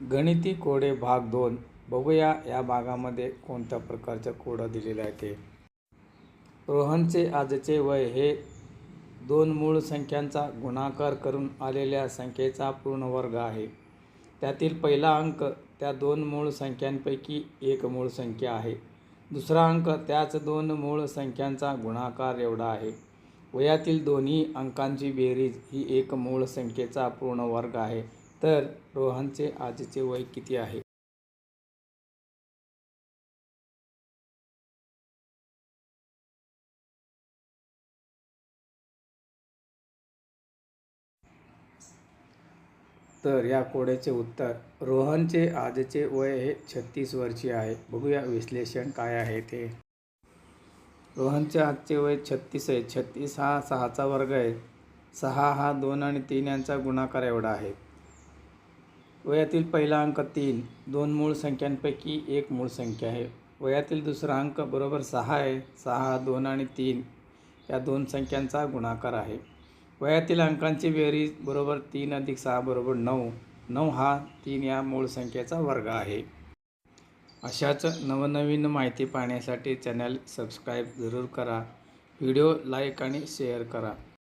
गणिती कोडे भाग दोन बघूया या भागामध्ये कोणत्या प्रकारचं कोडं दिलेलं आहे ते रोहनचे आजचे वय हे दोन मूळ संख्यांचा गुणाकार करून आलेल्या संख्येचा पूर्ण वर्ग आहे. त्यातील पहिला अंक त्या दोन मूळ संख्यांपैकी एक मूळ संख्या आहे. दुसरा अंक त्याच दोन मूळ संख्यांचा गुणाकार एवढा आहे. वयातील दोन्ही अंकांची बेरीज ही एक मूळ संख्येचा पूर्ण वर्ग आहे. तर रोहनचे आजचे वय किती आहे? तर या कोड्याचे उत्तर रोहनचे आजचे वय हे छत्तीस वर्षी आहे. बघूया विश्लेषण काय आहे ते. रोहनचे आजचे वय छत्तीस आहे. छत्तीस हा सहाचा वर्ग आहे. सहा हा दोन आणि तीन यांचा गुणाकार एवढा आहे. वयातील पहिला अंक तीन. दोन मूळ संख्यांपैकी एक मूळ संख्या आहे. वयातील दुसरा अंक बरोबर सहा आहे. सहा दोन आणि तीन या दोन संख्यांचा गुणाकार आहे. वयातील अंकांची बेरीज बरोबर तीन अधिक सहा बरोबर नऊ. नऊ हा तीन या मूळ संख्येचा वर्ग आहे. अशाच नवनवीन माहिती पाहण्यासाठी चॅनल सबस्क्राईब जरूर करा. व्हिडिओ लाईक आणि शेअर करा.